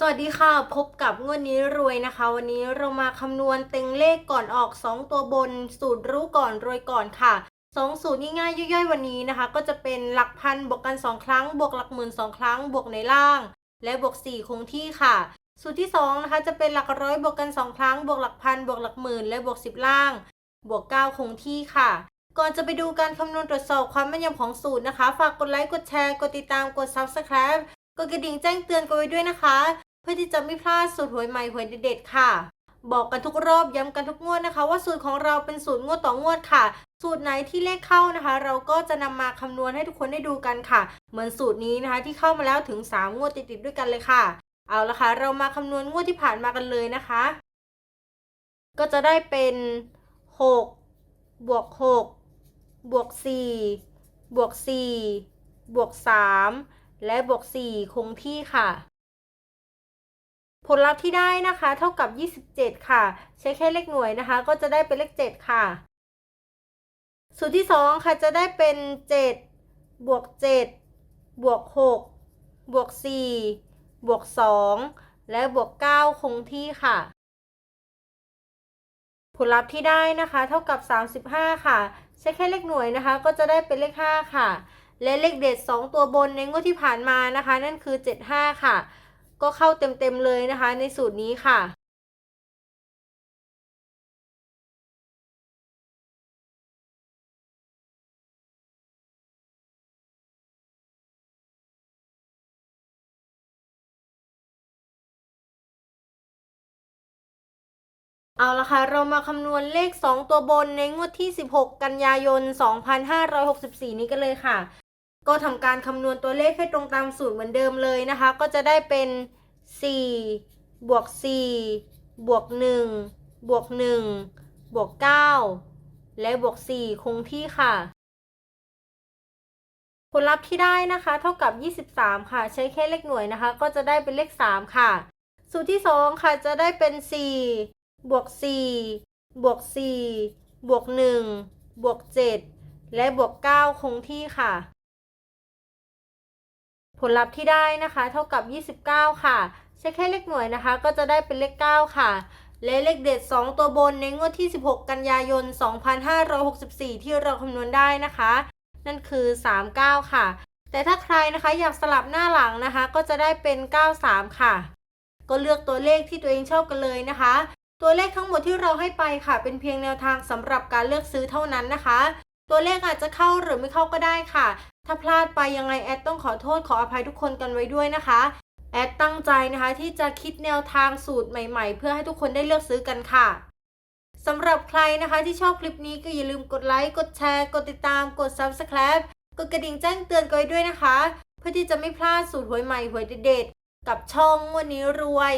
สวัสดีค่ะ พบกับงวดนี้รวยนะคะ วันนี้เรามาคำนวณเต็งเลขก่อนออก 2 ตัวบน สูตรรู้ก่อนรวยก่อนค่ะ2สูตรง่ายๆย่อยๆวันนี้นะคะ ก็จะเป็นหลักพันบวกกัน 2 ครั้ง บวกหลักหมื่น2ครั้ง บวกในล่าง และบวก 4 คงที่ค่ะ สูตรที่2นะคะจะเป็นหลักร้อยบวกกัน 2 ครั้ง บวกหลักพันบวกหลักหมื่นและบวก 10 ล่าง บวก 9 คงที่ค่ะ ก่อนจะไปดูการคำนวณตรวจสอบความแม่นยำของสูตรนะคะ ฝากกดไลค์กดแชร์กดติดตามกด Subscribe กดกระดิ่งแจ้งเตือนกันไว้ด้วยนะคะ พื่อที่จะไม่พลาดสูตรหวยใหม่หวยเด็ดๆค่ะ บอกกันทุกรอบย้ำกันทุกงวดนะคะ ว่าสูตรของเราเป็นสูตรงวดต่องวดค่ะ สูตรไหนที่เลขเข้านะคะ เราก็จะนำมาคำนวณให้ทุกคนได้ดูกันค่ะ เหมือนสูตรนี้นะคะ ที่เข้ามาแล้วถึง 3 งวดติดๆด้วยกันเลยค่ะ เอาละค่ะ เรามาคำนวณงวดที่ผ่านมากันเลยนะคะ ก็จะได้เป็น 6 บวก 6 บวก 4 บวก 4 บวก 3 และบวก 4 คงที่ค่ะ ผลลัพธ์ที่ได้นะคะ เท่ากับ 27 ค่ะ ใช้แค่เลขหน่วยนะคะ ก็จะได้เป็นเลข 7 ค่ะ สูตรที่ 2 ค่ะจะได้เป็น 7 บวก 7 บวก 6 บวก 4 บวก 2 และบวก 9 คงที่ค่ะ ผลลัพธ์ที่ได้นะคะ เท่ากับ 35 ค่ะ ใช้แค่เลขหน่วยนะคะ ก็จะได้เป็นเลข 5 ค่ะ และเลขเด็ด 2 ตัวบนในงวดที่ผ่านมานะคะ นั่นคือ 75 ค่ะ ก็เข้าเต็มๆเลยนะคะ ในสูตรนี้ค่ะเอาละค่ะ เรามาคำนวณเลข 2 ตัวบนในงวดที่ 16 กันยายน 2564 นี้กันเลยค่ะ ก็ทำการคำนวณตัวเลขให้ตรงตามสูตรเหมือนเดิมเลยนะคะ ก็จะได้เป็น 4 บวก 4 บวก 1 บวก 1 บวก 9 และบวก 4 คงที่ค่ะ ผลลัพธ์ที่ได้นะคะ เท่ากับ 23 ค่ะ ใช้แค่เลขหน่วยนะคะ ก็จะได้เป็นเลข 3 ค่ะ สูตรที่ 2 ค่ะ จะได้เป็น 4 บวก 4 บวก 4 บวก 1 บวก 7 และบวก 9 คงที่ค่ะ ผลลัพธ์ที่ได้นะคะ เท่ากับ 29 ค่ะใช้แค่เลขหน่วยนะคะ ก็จะได้เป็นเลข 9 ค่ะ และเลขเด็ด 2 ตัวบนในงวดที่ 16 กันยายน 2564 ที่เราคำนวณได้นะคะ นั่นคือ 39 ค่ะ แต่ถ้าใครนะคะอยากสลับหน้าหลังนะคะ ก็จะได้เป็น 93 ค่ะ ก็เลือกตัวเลขที่ตัวเองชอบกันเลยนะคะ ตัวเลขทั้งหมดที่เราให้ไปค่ะ เป็นเพียงแนวทางสำหรับการเลือกซื้อเท่านั้นนะคะ ตัวเลขอาจจะเข้าหรือไม่เข้าก็ได้ค่ะ ถ้าพลาดไปยังไงแอดต้องขอโทษขออภัยทุกคนกันไว้ด้วยนะคะ แอดตั้งใจนะคะที่จะคิดแนวทางสูตรใหม่ๆ เพื่อให้ทุกคนได้เลือกซื้อกันค่ะสำหรับใครนะคะที่ชอบคลิปนี้ก็อย่าลืมกดไลค์ กดแชร์ กดติดตาม กด Subscribe กดกระดิ่งแจ้งเตือนกันไว้ด้วยนะคะ เพื่อที่จะไม่พลาดสูตรหวยใหม่หวยเด็ดๆกับช่องงวันนี้รวย